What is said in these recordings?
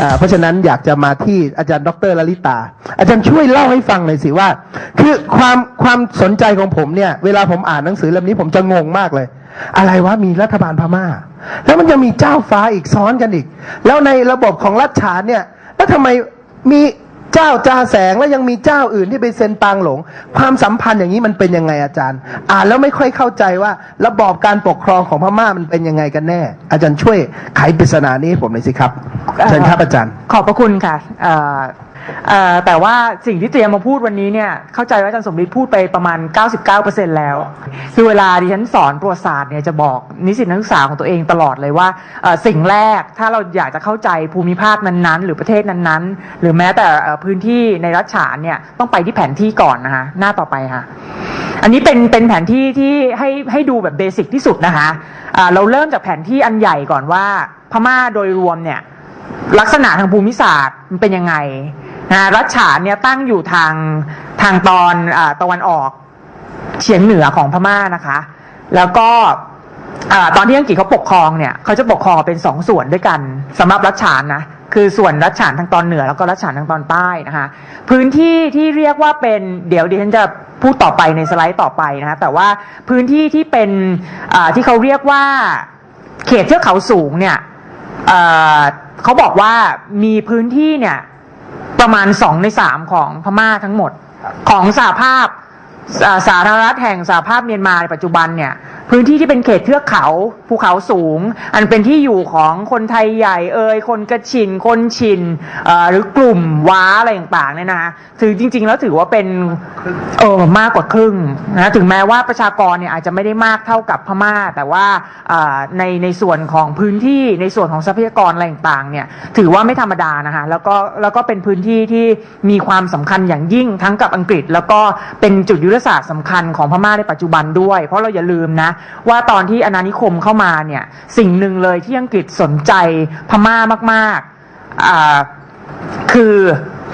อ่าเพราะฉะนั้นอยากจะมาที่อาจารย์ ดรลลิตา อาจารย์ช่วยเล่าให้ฟังหน่อยสิว่า คือความความสนใจของผมเนี่ย เวลาผมอ่านหนังสือเล่มนี้ผมจะงงมากเลย อะไรวะมีรัฐบาลพม่า แล้วมันจะมีเจ้าฟ้าอีกซ้อนกันอีก แล้วในระบบของรัฐฉานเนี่ยแล้วทำไมมี เจ้าจาแสงแล้วยังมีเจ้าอื่นที่ไปเซ็นปางหลง ความสัมพันธ์อย่างนี้มันเป็นยังไงอาจารย์ อ่านแล้วไม่ค่อยเข้าใจว่า ระบอบการปกครองของพม่ามันเป็นยังไงกันแน่ อาจารย์ช่วยไขปริศนานี้ให้ผมหน่อยสิครับเชิญครับอาจารย์ ขอบพระคุณค่ะ เอ่อแต่ว่าสิ่งที่เตรียมมาพูดวันนี้เนี่ยเข้าใจว่าอาจารย์สมฤทธิ์พูดไปประมาณ 99%แล้ว คือเวลาดิฉันสอนประวัติศาสตร์เนี่ยจะบอกนิสิตนักศึกษาของตัวเองตลอดเลยว่าเอ่อสิ่งแรกถ้าเราอยากจะเข้าใจภูมิภาคนั้นๆ หรือประเทศนั้นๆ หรือแม้แต่เอ่อพื้นที่ในรัฐฉานเนี่ยต้องไปที่แผนที่ก่อนนะคะหน้าต่อไปค่ะ อันนี้เป็นเป็นแผนที่ที่ให้ให้ดูแบบเบสิกที่สุดนะคะอ่าเราเริ่มจากแผนที่อันใหญ่ก่อนว่าพม่าโดยรวมเนี่ยลักษณะทางภูมิศาสตร์มันเป็นยังไง นะรัฐฉานเนี่ยตั้งอยู่ทางทางตอนอาตะวันออกเฉียงเหนือของพม่านะคะ แล้วก็อาตอนที่อังกฤษเขาปกครองเนี่ยเขาจะปกครองเป็นสองส่วนด้วยกันสำหรับรัฐฉานนะคือส่วนรัฐฉานทางตอนเหนือแล้วก็รัฐฉานทางตอนใต้นะคะพื้นที่ที่เรียกว่าเป็นเดี๋ยวดิฉันจะพูดต่อไปในสไลด์ต่อไปนะคะแต่ว่าพื้นที่ที่เป็นอ่าที่เขาเรียกว่าเขตเทือกเขาสูงเนี่ยเขาบอกว่ามีพื้นที่เนี่ย ประมาณสองในสามของพม่าทั้งหมด ของสหภาพสาสาธารณรัฐแห่งสหภาพเมียนมาในปัจจุบันเนี่ย พื้นที่ที่เป็นเขตเทือกเขาภูเขาสูง อันเป็นที่อยู่ของคนไทยใหญ่เอ่ยคนกระชิน คนชินหรือกลุ่มว้าอะไรต่างๆเนี่ยนะถือจริง ๆ แล้วถือว่าเป็นเออมากกว่าครึ่งนะถึงแม้ว่าประชากรเนี่ยอาจจะไม่ได้มากเท่ากับพม่า แต่ว่าในในส่วนของพื้นที่ในส่วนของทรัพยากรอะไรต่างๆเนี่ยถือว่าไม่ธรรมดานะคะแล้วก็แล้วก็เป็นพื้นที่ที่มีความสำคัญอย่างยิ่งทั้งกับอังกฤษ แล้วก็เป็นจุดยุทธศาสตร์สำคัญของพม่าในปัจจุบันด้วย เพราะเราอย่าลืมนะว่าตอนที่อาณานิคมเข้ามาเนี่ยสิ่งหนึ่งเลยที่อังกฤษสนใจพม่ามากๆอ่าคือ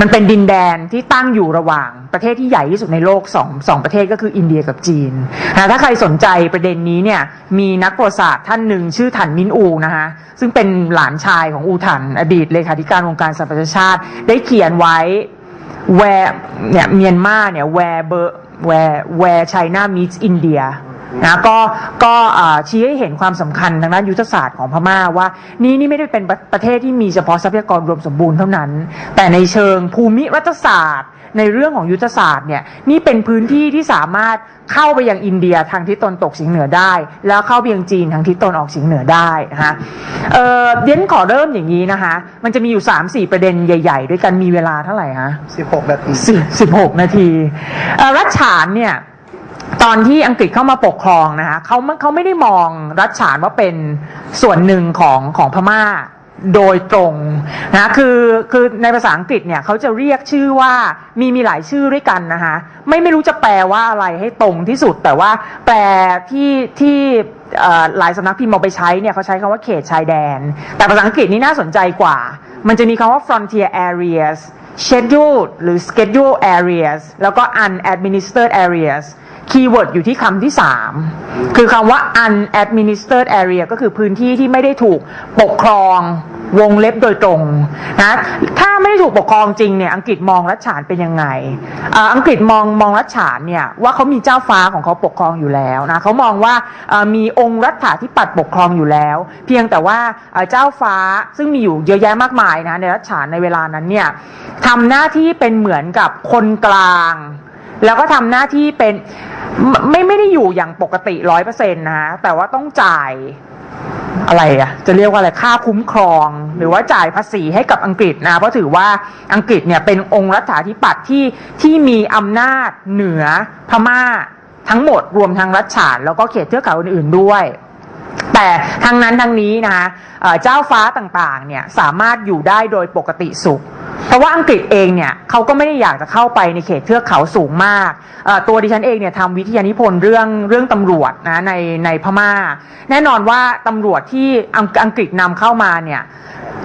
มันเป็นดินแดนที่ตั้งอยู่ระหว่างประเทศที่ใหญ่ที่สุดในโลกสองสองประเทศก็คืออินเดียกับจีนนะถ้าใครสนใจประเด็นนี้เนี่ยมีนักประวัติศาสตร์ท่านหนึ่งชื่อถันมินอูนะคะซึ่งเป็นหลานชายของอูถันอดีตเลขาธิการองค์การสหประชาชาติ ได้เขียนไว้ where เนี่ยเมียนมาเนี่ย where ber- where where China meets India นะก็ก็อ่าชี้ให้เห็นความสำคัญทางด้านยุทธศาสตร์ของพม่าว่า นี่นี่ไม่ได้เป็นประประเทศที่มีเฉพาะทรัพยากรรวมสมบูรณ์เท่านั้น แต่ในเชิงภูมิรัฐศาสตร์ ในเรื่องของยุทธศาสตร์เนี่ยนี่เป็นพื้นที่ที่สามารถเข้าไปยังอินเดียทางทิศตะวันตกเฉียงเหนือได้ แล้วเข้าไปยังจีนทางทิศตะวันออกเฉียงเหนือได้นะคะเอ่อเดี๋ยวขอเริ่มอย่างนี้นะคะ มันจะมีอยู่ 3-4 ประเด็นใหญ่ ๆ ด้วยกันมีเวลาเท่าไหร่คะ16 นาทีสิสิบหกนาทีเอ่อรัฐฉานเนี่ย ตอนที่อังกฤษเข้ามาปกครองนะคะเขาเขาไม่ได้มองรัฐฉานว่าเป็นส่วนหนึ่งของของพม่าโดยตรงนะคือคือในภาษาอังกฤษเนี่ยเขาจะเรียกชื่อว่ามีมีหลายชื่อด้วยกันนะคะไม่ไม่รู้จะแปลว่าอะไรให้ตรงที่สุด แต่ว่าแปลที่ที่หลายสำนักพิมพ์เอาไปใช้เนี่ยเขาใช้คำว่าเขตชายแดน แต่ภาษาอังกฤษนี่น่าสนใจกว่า มันจะมีคำว่า frontier areas scheduled หรือ schedule areas แล้วก็ unadministered areas คีย์เวิร์ดอยู่ที่คำที่ 3 คือคำว่า unadministered area ก็คือพื้นที่ที่ไม่ได้ถูกปกครอง วงเล็บโดยตรงนะถ้าไม่ได้ถูกปกครองจริงเนี่ยอังกฤษมองรัฐฉานเป็นยังไงอังกฤษมองมองรัฐฉานเนี่ยว่าเขามีเจ้าฟ้าของเขาปกครองอยู่แล้วนะเขามองว่ามีองค์รัฐาธิปัตย์ปกครองอยู่แล้ว เพียงแต่ว่าเจ้าฟ้าซึ่งมีอยู่เยอะแยะมากมายนะในรัฐฉานในเวลานั้นเนี่ยทำหน้าที่เป็นเหมือนกับคนกลาง แล้วก็ทำหน้าที่เป็นไม่ไม่ได้อยู่อย่างปกติร้อยเปอร์เซ็นต์นะฮะแต่ว่าต้องจ่ายอะไรอะจะเรียกว่าอะไรค่าคุ้มครอง หรือว่าจ่ายภาษีให้กับอังกฤษนะเพราะถือว่าอังกฤษเนี่ยเป็นองค์รัฐาธิปัตย์ที่ที่มีอำนาจเหนือพม่าทั้งหมดรวมทั้งรัฐฉานแล้วก็เขตเทือกเขาอื่นๆด้วย แต่ทั้งนั้นทั้งนี้นะคะเจ้าฟ้าต่างๆเนี่ยสามารถอยู่ได้โดยปกติสุข เพราะว่าอังกฤษเองเนี่ยเขาก็ไม่ได้อยากจะเข้าไปในเขตเทือกเขาสูงมาก ตัวดิฉันเองเนี่ยทำวิทยานิพนธ์เรื่องเรื่องตำรวจนะในในพม่า แน่นอนว่าตำรวจที่อังอังกฤษนำเข้ามาเนี่ย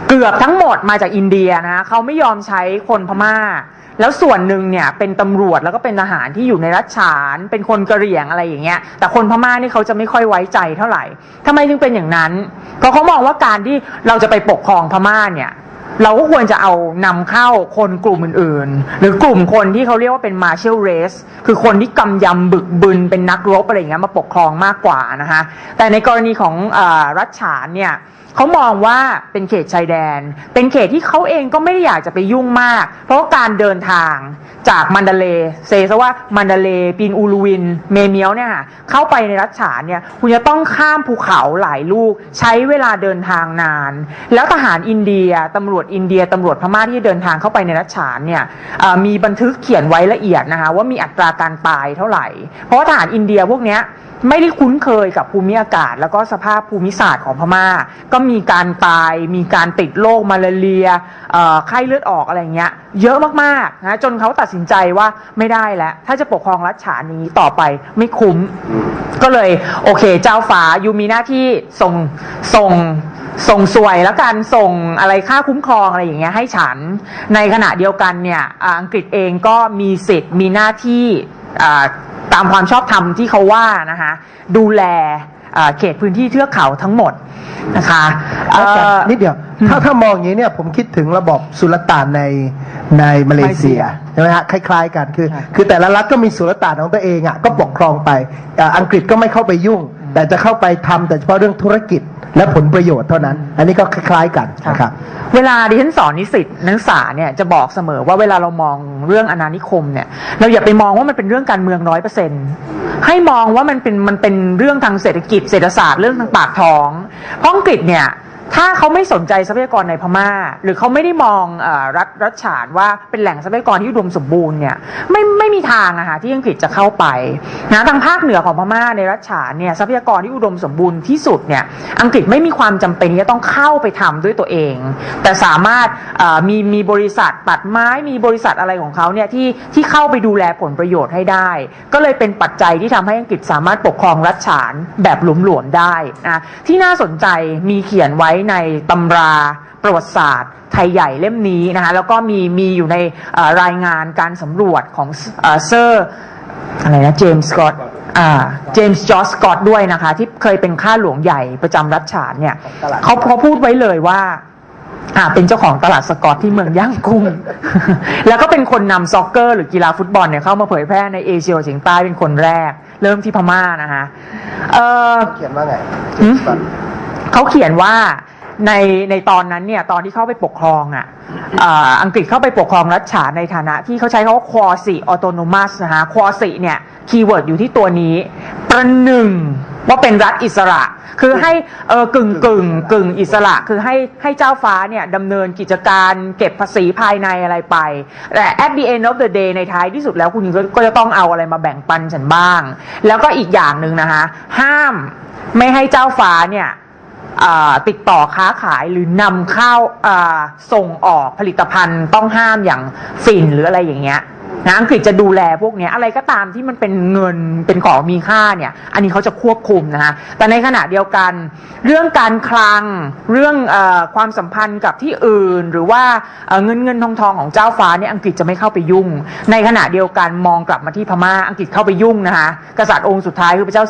เกือบทั้งหมดมาจากอินเดียนะเขาไม่ยอมใช้คนพม่า แล้วส่วนหนึ่งเนี่ยเป็นตำรวจแล้วก็เป็นทหารที่อยู่ในรัฐฉาน เป็นคนกะเหรี่ยงอะไรอย่างเงี้ย แต่คนพม่านี่เขาจะไม่ค่อยไว้ใจเท่าไหร่ทำไมจึงเป็นอย่างนั้นเพราะเขามองว่าการที่เราจะไปปกครองพม่าเนี่ยเราก็ควรจะเอานำเข้าคนกลุ่มอื่นๆ หรือกลุ่มคนที่เขาเรียกว่าเป็น martial race คือคนที่กำยำบึกบึนเป็นนักรบอะไรอย่างเงี้ยมาปกครองมากกว่านะคะแต่ในกรณีของอรัฐฉานเนี่ย เขามองว่าเป็นเขตชายแดน เป็นเขตที่เขาเองก็ไม่ได้อยากจะไปยุ่งมาก เพราะการเดินทางจากมันดาเลเซซะว่ามันดาเลปีนอูลูวิน เมเมียวเนี่ยค่ะเข้าไปในรัฐฉานเนี่ยคุณจะต้องข้ามภูเขาหลายลูก ใช้เวลาเดินทางนาน แล้วทหารอินเดียตำรวจอินเดียตำรวจพม่าที่เดินทางเข้าไปในรัฐฉานเนี่ยมีบันทึกเขียนไว้ละเอียดนะคะว่ามีอัตราการตายเท่าไหร่ เพราะทหารอินเดียพวกเนี้ยไม่ได้คุ้นเคยกับภูมิอากาศ แล้วก็สภาพภูมิศาสตร์ของพม่าก็มีการตาย มีการติดโรคมาลาเรียไข้เลือดออกอะไรเงี้ย เยอะมากๆนะจนเขาตัดสินใจว่าไม่ได้แล้ว ถ้าจะปกครองรัฐฉานนี้ต่อไปไม่คุ้ม ก็เลยโอเค เจ้าฟ้ายูมีหน้าที่ส่งส่งส่งสวยแล้วกันส่งอะไรค่าคุ้มครองอะไรอย่างเงี้ยให้ฉัน ในขณะเดียวกันเนี่ยอังกฤษเองก็มีสิทธิ์มีหน้าที่ตามความชอบธรรมที่เขาว่านะคะดูแล อ่าเขตพื้นที่เทือกเขาทั้งหมดนะคะอาจารเอ่อย์นิดเดียว ถ้าถ้ามองอย่างนี้เนี่ยผมคิดถึงระบบสุลต่านในในมาเลเซียมาเลเซียใช่ไหมฮะคล้าย ๆ กันคือใช่คือแต่ละรัฐก็มีสุลต่านของตัวเองอะก็ปกครองไปอ่าอังกฤษก็ไม่เข้าไปยุ่ง แต่จะเข้าไปทำแต่เฉพาะเรื่องธุรกิจและผลประโยชน์เท่านั้น อันนี้ก็คล้าย ๆกันนะครับ เวลาดิฉันสอนนิสิตนักศึกษาเนี่ยจะบอกเสมอว่าเวลาเรามองเรื่องอาณานิคมเนี่ย เราอย่าไปมองว่ามันเป็นเรื่องการเมืองร้อยเปอร์เซ็นให้มองว่ามันเป็นมันเป็นเรื่องทางเศรษฐกิจเศรษฐศาสตร์เรื่องทางปากท้องเพราะอังกฤษเนี่ย ถ้าเขาไม่สนใจทรัพยากรในพม่า หรือเขาไม่ได้มองอรัฐรัฐฉานว่าเป็นแหล่งทรัพยากรที่อุดมสมบูรณ์เนี่ยไม่ไม่มีทางอะค่ะที่อังกฤษจะเข้าไปนะทางภาคเหนือของพม่าในรัฐฉานเนี่ยทรัพยากรที่อุดมสมบูรณ์ที่สุดเนี่ยอังกฤษไม่มีความจำเป็นที่จะต้องเข้าไปทำด้วยตัวเอง แต่สามารถมีมีบริษัทตัดไม้มีบริษัทอะไรของเขาเนี่ยที่ที่เข้าไปดูแลผลประโยชน์ให้ได้ ก็เลยเป็นปัจจัยที่ทำให้อังกฤษสามารถปกครองรัฐฉานแบบหลวมๆได้นะที่น่าสนใจมีเขียนไว้ในตำราประวัติศาสตร์ไทยใหญ่เล่มนี้นะคะแล้วก็มีมีอยู่ในเอ่อรายงานการสำรวจของเอ่อเซอร์อะไรนะเจมส์สกอตอ่าเจมส์จอร์สกอตด้วยนะคะ ที่เคยเป็นข้าหลวงใหญ่ประจำรัฐฉานเนี่ยเขาเขาพูดไว้เลยว่าอ่าเป็นเจ้าของตลาดสกอตที่เมืองย่างกุ้ง แล้วก็เป็นคนนำซ็อกเกอร์หรือกีฬาฟุตบอลเนี่ยเข้ามาเผยแพร่ในเอเชียตะวันออกเฉียงใต้เป็นคนแรก เริ่มที่พม่านะคะเออเขียนว่าไงหืม เขาเขียนว่าในในตอนนั้นเนี่ยตอนที่เข้าไปปกครองอะอังกฤษเข้าไปปกครองรัฐฉานในฐานะที่เขาใช้คำว่า quasi autonomous นะคะ quasi เนี่ยคีย์เวิร์ดอยู่ที่ตัวนี้ ประหนึ่งว่าเป็นรัฐอิสระ คือให้เออกึ่งกึ่งกึ่งอิสระ คือให้ให้เจ้าฟ้าเนี่ยดำเนินกิจการเก็บภาษีภายในอะไรไป แต่ at the end of the day ในท้ายที่สุดแล้วคุณก็ก็จะต้องเอาอะไรมาแบ่งปันฉันบ้าง แล้วก็อีกอย่างหนึ่งนะคะห้ามไม่ให้เจ้าฟ้าเนี่ย ติดต่อค้าขายหรือนำเข้าส่งออกผลิตภัณฑ์ต้องห้ามอย่างฝิ่นหรืออะไรอย่างเงี้ย นะอังกฤษจะดูแลพวกนี้อะไรก็ตามที่มันเป็นเงินเป็นของมีค่าเนี่ย อันนี้เขาจะควบคุมนะคะแต่ในขณะเดียวกัน เรื่องการคลังเรื่องอความสัมพันธ์กับที่อื่น หรือว่าเงินเงินทองทองของเจ้าฟ้าเนี่ยอังกฤษจะไม่เข้าไปยุ่ง ในขณะเดียวกันมองกลับมาที่พม่าอังกฤษเข้าไปยุ่งนะคะกษัตริย์องค์สุดท้ายคือพระเจ้า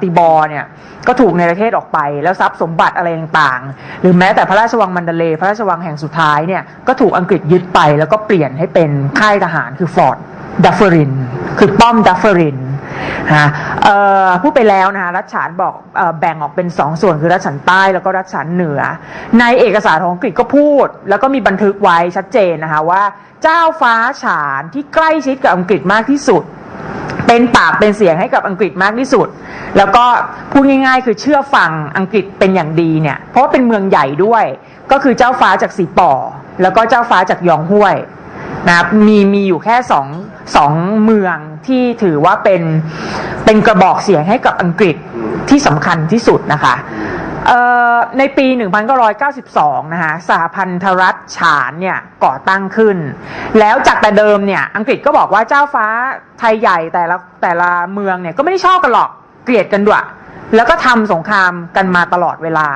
ติบอร์เนี่ยก็ถูกในประเทศออกไป แล้วทรัพย์สมบัติอะไรต่างๆ หรือแม้แต่พระราชวังมันเดเล พระราชวังแห่งสุดท้ายเนี่ยก็ถูกอังกฤษยึดไปแล้วก็เปลี่ยนให้เป็นค่ายทหารคือฟอร์ดดัฟเฟอรินคือป้อมดัฟเฟอรินนะพูดไปแล้วนะคะรัฐฉานบอกอแบ่งออกเป็นสองส่วนคือรัฐฉานใต้แล้วก็รัฐฉานเหนือ ในเอกสารของอังกฤษก็พูด แล้วก็มีบันทึกไว้ชัดเจนนะคะว่า เจ้าฟ้าฉานที่ใกล้ชิดกับอังกฤษมากที่สุด เป็นปากเป็นเสียงให้กับอังกฤษมากที่สุด แล้วก็พูดง่าย ๆ คือเชื่อฟังอังกฤษเป็นอย่างดีเนี่ยเพราะว่าเป็นเมืองใหญ่ด้วย ก็คือเจ้าฟ้าจากสีป่อแล้วก็เจ้าฟ้าจากยองห้วย นะครับมีมีอยู่แค่สองสองเมืองที่ถือว่าเป็นเป็นกระบอกเสียงให้กับอังกฤษที่สำคัญที่สุดนะคะเอ่อในปี 1992 นะคะสหพันธรัฐฉานเนี่ยก่อตั้งขึ้น แล้วจากแต่เดิมเนี่ยอังกฤษก็บอกว่าเจ้าฟ้าไทยใหญ่แต่ละแต่ละเมืองเนี่ยก็ไม่ได้ชอบกันหรอกเกลียดกันด้วย แล้วก็ทำสงครามกันมาตลอดเวลา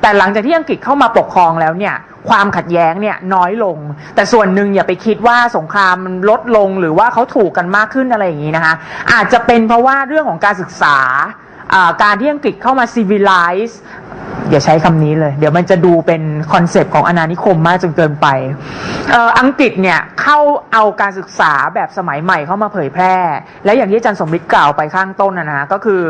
แต่หลังจากที่อังกฤษเข้ามาปกครองแล้วเนี่ย ความขัดแย้งเนี่ยน้อยลง แต่ส่วนหนึ่งอย่าไปคิดว่าสงครามมันลดลงหรือว่าเขาถูกกันมากขึ้นอะไรอย่างนี้นะคะ อาจจะเป็นเพราะว่าเรื่องของการศึกษา การที่อังกฤษเข้ามา civilize อย่าใช้คำนี้เลย เดี๋ยวมันจะดูเป็นคอนเซปต์ของอาณานิคมมากจนเกินไปอออังกฤษเนี่ยเข้าเอาการศึกษาแบบสมัยใหม่เข้ามาเผยแพร่ และอย่างที่อาจารย์สมฤทธิ์กล่าวไปข้างต้นนะนะก็คือ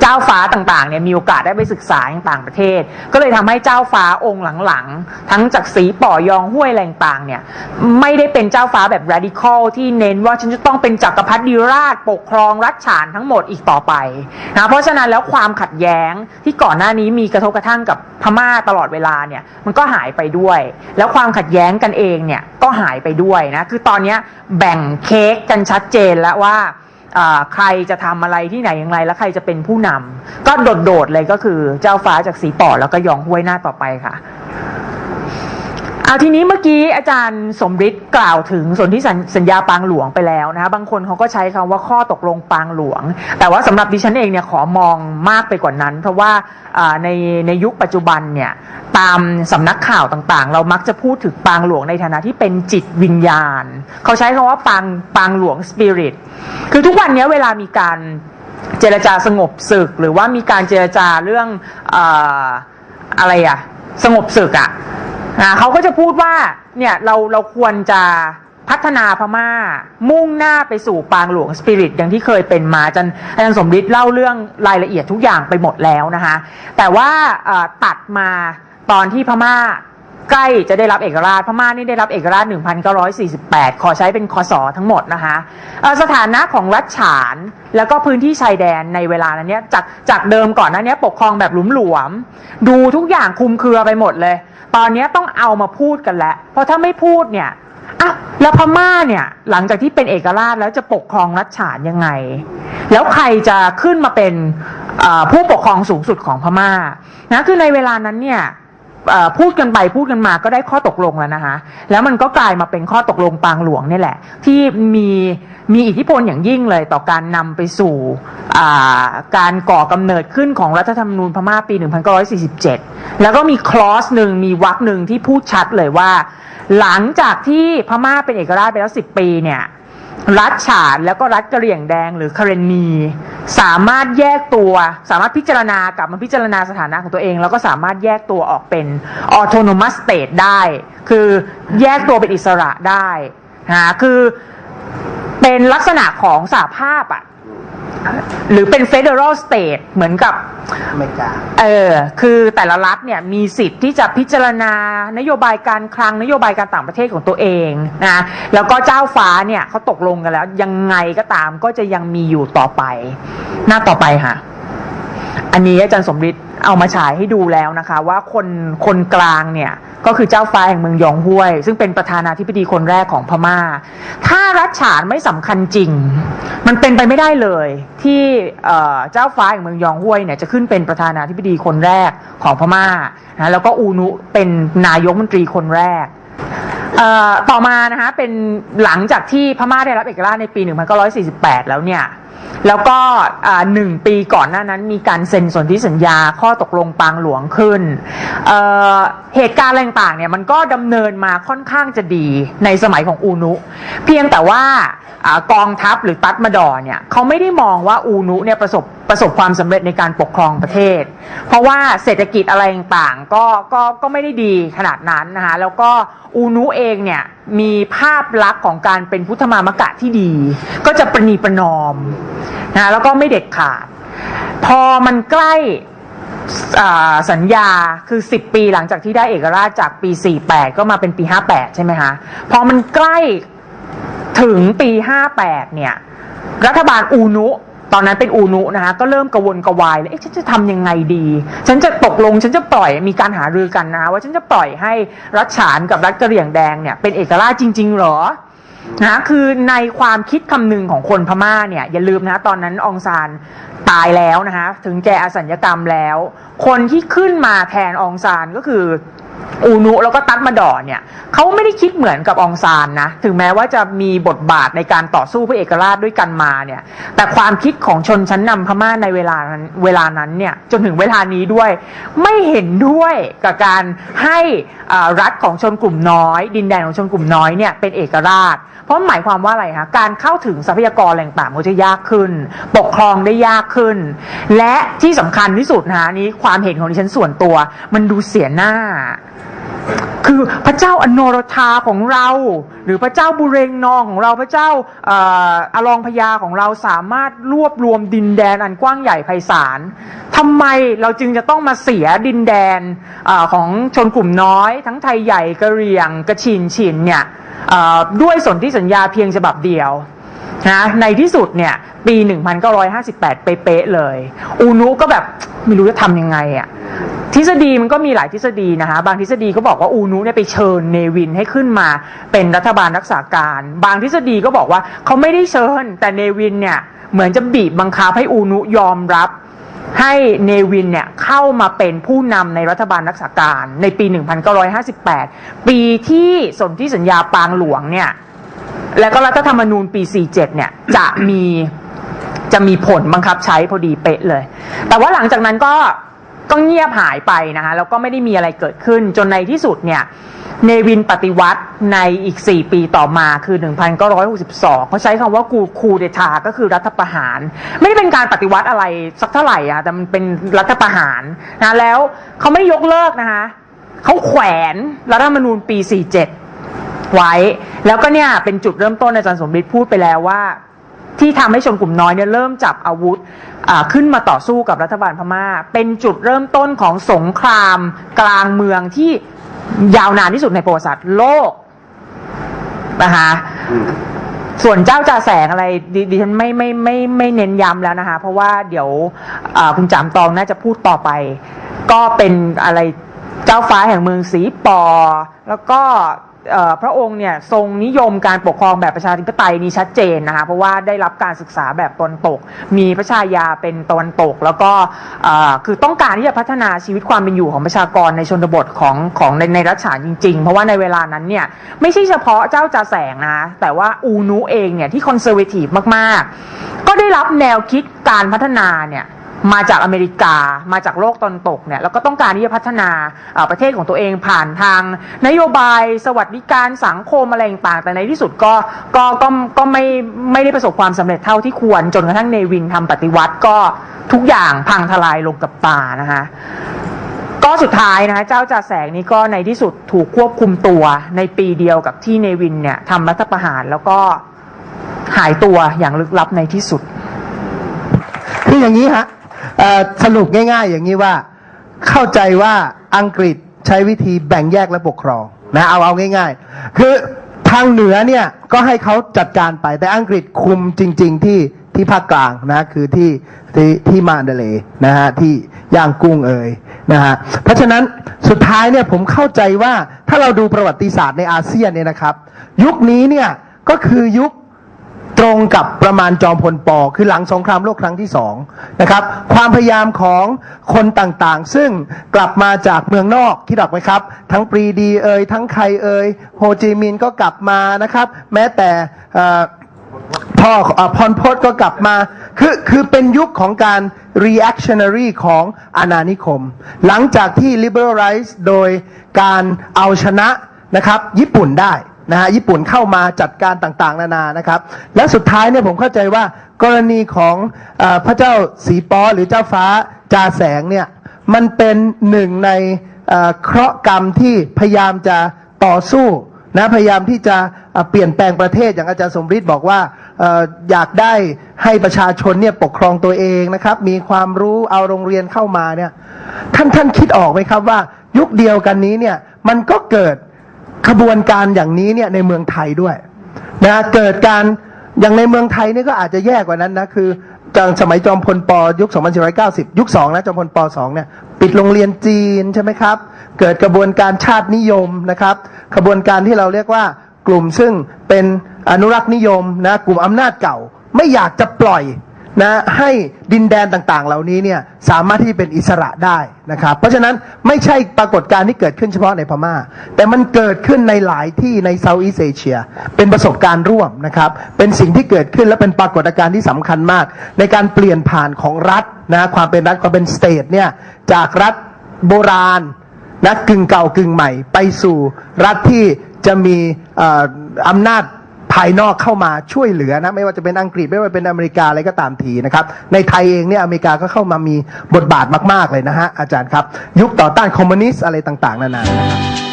เจ้าฟ้าต่างๆเนี่ยมีโอกาสได้ไปศึกษาต่างประเทศ ก็เลยทำให้เจ้าฟ้าองค์หลังๆ ทั้งจากสีป่อยองห้วยอะไรต่างเนี่ยไม่ได้เป็นเจ้าฟ้าแบบ radical ที่เน้นว่าฉันจะต้องเป็นจักรพรรดิราชปกครองรัฐฉานทั้งหมดอีกต่อไปนะเพราะฉะนั้นแล้วความขัดแย้งที่ก่อนหน้านี้มีกระทบกระทั่งกับพม่าตลอดเวลาเนี่ยมันก็หายไปด้วย แล้วความขัดแย้งกันเองเนี่ยก็หายไปด้วยนะคือตอนนี้แบ่งเค้กกันชัดเจนแล้วว่า ใครจะทำอะไรที่ไหนอย่างไร แล้วใครจะเป็นผู้นำก็โดดๆเลยก็คือเจ้าฟ้าจากสีป่อแล้วก็ยองห้วยหน้าต่อไปค่ะ เอาทีนี้เมื่อกี้อาจารย์สมฤทธิ์กล่าวถึงสนธิสัญสัญญาปางหลวงไปแล้วนะคะบางคนเขาก็ใช้คำว่าข้อตกลงปางหลวง แต่ว่าสำหรับดิฉันเองเนี่ยขอมองมากไปกว่านั้น เพราะว่าในในยุคปัจจุบันเนี่ยตามสำนักข่าวต่างๆ เรามักจะพูดถึงปางหลวงในฐานะที่เป็นจิตวิญญาณ เขาใช้คำว่าปางปางหลวงสปิริตคือทุกวันนี้เวลามีการเจรจาสงบศึก หรือว่ามีการเจรจาเรื่องอออะไรอะสงบศึกอะ อะเขาก็จะพูดว่าเนี่ยเราเราควรจะพัฒนาพม่า มุ่งหน้าไปสู่ปางหลวงสปิริตอย่างที่เคยเป็นมาจารย์อาจารย์สมฤทธิ์เล่าเรื่องรายละเอียดทุกอย่างไปหมดแล้วนะคะแต่ว่าตัดมาตอนที่พม่าใกล้จะได้รับเอกราชพม่านี่ได้รับเอกราช 1948 ขอใช้เป็นคศทั้งหมดนะคะสถานะของรัฐฉานแล้วก็พื้นที่ชายแดนในเวลานั้นเนี้ยจากจากเดิมก่อนหนั้นเนี้ยปกครองแบบหลวม ดูทุกอย่างคุมเครือไปหมดเลย ตอนนี้ต้องเอามาพูดกันแล้ว เพราะถ้าไม่พูดเนี่ยอะแล้วพม่าเนี่ยหลังจากที่เป็นเอกราชแล้วจะปกครองรัฐฉานยังไง แล้วใครจะขึ้นมาเป็นผู้ปกครองสูงสุดของพม่านะคือในเวลานั้นเนี่ย พูดกันไปพูดกันมาก็ได้ข้อตกลงแล้วนะคะแล้วมันก็กลายมาเป็นข้อตกลงปางหลวงนี่แหละ ที่มีมีอิทธิพลอย่างยิ่งเลยต่อการนำไปสู่การก่อกำเนิดขึ้นของรัฐธรรมนูญพม่าปี 1947 แล้วก็มีคลอสหนึ่งมีวรรคหนึ่งที่พูดชัดเลยว่า หลังจากที่พม่าเป็นเอกราชไปแล้ว 10 ปีเนี่ย รัฐฉานแล้วก็รัฐกระเหรี่ยงแดงหรือคาเรนนีสามารถแยกตัว สามารถพิจารณากลับมาพิจารณาสถานะของตัวเอง แล้วก็สามารถแยกตัวออกเป็นออโตโนมัสสเตทได้ คือแยกตัวเป็นอิสระได้นะคือเป็นลักษณะของสหภาพอะ หรือเป็น federal state เหมือนกับอเมริกาเออคือแต่ละรัฐเนี่ยมีสิทธิ์ที่จะพิจารณานโยบายการคลังนโยบายการต่างประเทศของตัวเองนะแล้วก็เจ้าฟ้าเนี่ยเขาตกลงกันแล้ว ยังไงก็ตามก็จะยังมีอยู่ต่อไป หน้าต่อไปค่ะ อันนี้อาจารย์สมฤทธิ์ เอามาฉายให้ดูแล้วนะคะ ว่าคนคนกลางเนี่ยก็คือเจ้าฟ้าแห่งเมืองยองห้วย ซึ่งเป็นประธานาธิบดีคนแรกของพม่า ถ้ารัฐฉานไม่สำคัญจริง มันเป็นไปไม่ได้เลย ที่เจ้าฟ้าแห่งเมืองยองห้วยเนี่ยจะขึ้นเป็นประธานาธิบดีคนแรกของพม่านะแล้วก็อูนุเป็นนายกมนตรีคนแรกต่อมานะคะเป็นหลังจากที่พม่าได้รับเอกราชในปี 1948 แล้วเนี่ย แล้วก็หนึ่งปีก่อนหน้านั้นมีการเซ็นสนธิสัญญาข้อตกลงปางหลวงขึ้นเเหตุการณ์อะไรต่างๆเนี่ยมันก็ดำเนินมาค่อนข้างจะดีในสมัยของอูนุ เพียงแต่ว่าอกองทัพหรือตัดมาดอเนี่ยเขาไม่ได้มองว่าอูนุเนี่ยประสบประสบความสำเร็จในการปกครองประเทศ เพราะว่าเศรษฐกิจอะไรต่างๆก็ก็ก็ไม่ได้ดีขนาดนั้นนะคะแล้วก็อูนุเองเนี่ย มีภาพลักษณ์ของการเป็นพุทธมามกะที่ดี ก็จะประนีประนอมนะแล้วก็ไม่เด็ดขาด พอมันใกล้สัญญาคือ 10 ปีหลังจากที่ได้เอกราชจากปี 48 ก็มาเป็นปี 58 ใช่ไหมคะพอมันใกล้ถึงปี 58 เนี่ย รัฐบาลอูนุ ตอนนั้นเป็นอูนุนะคะก็เริ่มกระวนกระวายเลยเอ๊ะฉันจะทำยังไงดี ฉันจะตกลงฉันจะปล่อยมีการหารือกันนะว่าฉันจะปล่อยให้รัฐฉานกับรัฐกะเหรี่ยงแดงเนี่ยเป็นเอกราชจริง ๆ หรอนะคือในความคิดคำนึงของคนพม่าเนี่ยอย่าลืมนะตอนนั้นองซานตายแล้วนะคะถึงแก่อสัญญกรรมแล้ว คนที่ขึ้นมาแทนองซานก็คือ อูนุแล้วก็ตัดมาดอเนี่ยเขาไม่ได้คิดเหมือนกับองซานนะถึงแม้ว่าจะมีบทบาทในการต่อสู้เพื่อเอกราชด้วยกันมาเนี่ยแต่ความคิดของชนชั้นนำพม่าในเวลานั้นเวลานั้นเนี่ยจนถึงเวลานี้ด้วย ไม่เห็นด้วยกับการให้รัฐของชนกลุ่มน้อย ดินแดนของชนกลุ่มน้อยเนี่ยเป็นเอกราช เพราะหมายความว่าอะไรคะการเข้าถึงทรัพยากรแหล่งต่างก็จะยากขึ้น ปกครองได้ยากขึ้น และที่สำคัญที่สุดนะนี้ความเห็นของดิฉันส่วนตัว มันดูเสียหน้า คือพระเจ้าอโนรธาของเรา หรือพระเจ้าบุเรงนองของเราพระเจ้าอ่ออลองพญาของเราสามารถรวบรวมดินแดนอันกว้างใหญ่ไพศาลทำไมเราจึงจะต้องมาเสียดินแดนอของชนกลุ่มน้อย ทั้งไทยใหญ่กะเหรี่ยงกระชินฉินเนี่ยอ่อด้วยสนธิสัญญาเพียงฉบับเดียว นะในที่สุดเนี่ย ปี 1958 เป๊ะๆเลย อูนุก็แบบไม่รู้จะทำยังไงอะทฤษฎีมันก็มีหลายทฤษฎีนะคะบางทฤษฎีก็บอกว่าอูนุเนี่ยไปเชิญเนวินให้ขึ้นมา เป็นรัฐบาลรักษาการ บางทฤษฎีก็บอกว่าเขาไม่ได้เชิญ แต่เนวินเนี่ยเหมือนจะบีบบังคับให้อูนุยอมรับให้เนวินเนี่ยเข้ามาเป็นผู้นำในรัฐบาลรักษาการในปี 1958 ปีที่สนธิสัญญาปางหลวงเนี่ย แล้วก็รัฐธรรมนูญปี 47 เนี่ยจะมีจะมีผลบังคับใช้พอดีเป๊ะเลย แต่ว่าหลังจากนั้นก็ก็เงียบหายไปนะคะแล้วก็ไม่ได้มีอะไรเกิดขึ้นจนในที่สุดเนี่ยเนวินปฏิวัติในอีก 4 ปีต่อมาคือ 1962 เขาใช้คำว่ากูคูเดทาก็คือรัฐประหาร ไม่ได้เป็นการปฏิวัติอะไรสักเท่าไหร่อะแต่มันเป็นรัฐประหารนะแล้วเขาไม่ยกเลิกนะคะเขาแขวนรัฐธรรมนูญปี 47 ไว้ แล้วก็เนี่ยเป็นจุดเริ่มต้นอาจารย์สมฤทธิ์พูดไปแล้วว่า ที่ทำให้ชนกลุ่มน้อยเนี่ยเริ่มจับอาวุธขึ้นมาต่อสู้กับรัฐบาลพม่า เป็นจุดเริ่มต้นของสงครามกลางเมืองที่ยาวนานที่สุดในประวัติศาสตร์โลกนะคะส่วนเจ้าจ่าแสงอะไรดิฉันไม่ไม่ไม่ไม่เน้นย้ำแล้วนะคะ เพราะว่าเดี๋ยวคุณจามตองน่าจะพูดต่อไป ก็เป็นอะไรเจ้าฟ้าแห่งเมืองสีปอ แล้วก็ พระองค์เนี่ยทรงนิยมการปกครองแบบประชาธิปไตยนี้ชัดเจนนะคะเพราะว่าได้รับการศึกษาแบบตนตก มีพระชายาเป็นตนตก แล้วก็คือต้องการที่จะพัฒนาชีวิตความเป็นอยู่ของประชากรในชนบทของของในในรัชฉานจริงๆ เพราะว่าในเวลานั้นเนี่ยไม่ใช่เฉพาะเจ้าจ่าแสงนะแต่ว่าอูนูเองเนี่ยที่คอนเซอร์เวทีฟมากๆ ก็ได้รับแนวคิดการพัฒนาเนี่ย มาจากอเมริกา มาจากโลกตะวันตกเนี่ยแล้วก็ต้องการที่จะพัฒนาประเทศของตัวเองผ่านทางนโยบายสวัสดิการสังคมอะไรต่างๆแต่ในที่สุดก็ก็ก็ก็ไม่ไม่ได้ประสบความสำเร็จเท่าที่ควร จนกระทั่งเนวินทำปฏิวัติก็ทุกอย่างพังทลายลงกับตานะคะก็สุดท้ายนะคะเจ้าจ่าแสงนี้ก็ในที่สุดถูกควบคุมตัวในปีเดียวกับที่เนวินเนี่ยทำรัฐประหารแล้วก็หายตัวอย่างลึกลับในที่สุดคืออย่างนี้ฮะ สรุปง่าย ๆ อย่างนี้ว่าเข้าใจว่าอังกฤษใช้วิธีแบ่งแยกและปกครองนะเอาเอาง่าย ๆ คือทางเหนือเนี่ยก็ให้เขาจัดการไปแต่อังกฤษคุมจริง ๆ ที่ที่ภาคกลางนะคือที่ที่ที่มาเดเลนะฮะที่ย่างกุ้งเอ่ยนะฮะเพราะฉะนั้นสุดท้ายเนี่ยผมเข้าใจว่าถ้าเราดูประวัติศาสตร์ในอาเซียนเนี่ยนะครับ ยุคนี้เนี่ยก็คือยุค ตรงกับประมาณจอมพลปอคือหลังสงครามโลกครั้งที่สองนะครับ ความพยายามของคนต่างๆ ซึ่งกลับมาจากเมืองนอกคิดออกไหมครับ ทั้งปรีดีเอ่ยทั้งใครเอ่ยโฮจิมินห์ก็กลับมานะครับ แม้แต่พ่อพ่อเอ่อพรพศก็กลับมา คือคือเป็นยุคของการ reactionary ของอาณานิคม หลังจากที่ liberalize โดยการเอาชนะนะครับ ญี่ปุ่นได้ นะฮะญี่ปุ่นเข้ามาจัดการต่างๆ นานานะครับ และสุดท้ายเนี่ยผมเข้าใจว่ากรณีของอพระเจ้าสีปอหรือเจ้าฟ้าจาแสงเนี่ยมันเป็นหนึ่งในเคราะห์กรรมที่พยายามจะต่อสู้นะพยายามที่จะเปลี่ยนแปลงประเทศอย่างอาจารย์สมฤทธิ์บอกว่าเอ่ออยากได้ให้ประชาชนเนี่ยปกครองตัวเองนะครับ มีความรู้เอาโรงเรียนเข้ามาเนี่ยท่านท่านคิดออกไหมครับว่า ยุคเดียวกันนี้เนี่ยมันก็เกิด ขบวนการอย่างนี้เนี่ยในเมืองไทยด้วยนะเกิดการอย่างในเมืองไทยนี่ก็อาจจะแย่กว่านั้นนะคือจังสมัยจอมพลปยุค 2490 ยุค2นะจอมพลป2เนี่ยปิดโรงเรียนจีนใช่ไหมครับ เกิดกระบวนการชาตินิยมนะครับกระบวนการที่เราเรียกว่ากลุ่มซึ่งเป็นอนุรักษ์นิยมนะกลุ่มอำนาจเก่า ไม่อยากจะปล่อย นะให้ดินแดนต่างๆ เหล่านี้เนี่ยสามารถที่เป็นอิสระได้นะครับ เพราะฉะนั้นไม่ใช่ปรากฏการณ์ที่เกิดขึ้นเฉพาะในพม่า แต่มันเกิดขึ้นในหลายที่ในเซาท์อีสเอเชีย เป็นประสบการณ์ร่วมนะครับ เป็นสิ่งที่เกิดขึ้นและเป็นปรากฏการณ์ที่สำคัญมาก ในการเปลี่ยนผ่านของรัฐนะความเป็นรัฐความเป็นสเตทเนี่ยจากรัฐโบราณนะกึ่งเก่ากึ่งใหม่ ไปสู่รัฐที่จะมีอ่ออำนาจ ภายนอกเข้ามาช่วยเหลือนะไม่ว่าจะเป็นอังกฤษไม่ว่าจะเป็นอเมริกาอะไรก็ตามทีนะครับในไทยเองเนี่ยอเมริกาก็เข้ามามีบทบาทมาก ๆเลยนะฮะอาจารย์ครับ ยุคต่อต้านคอมมิวนิสต์อะไรต่าง ๆ นานานะครับ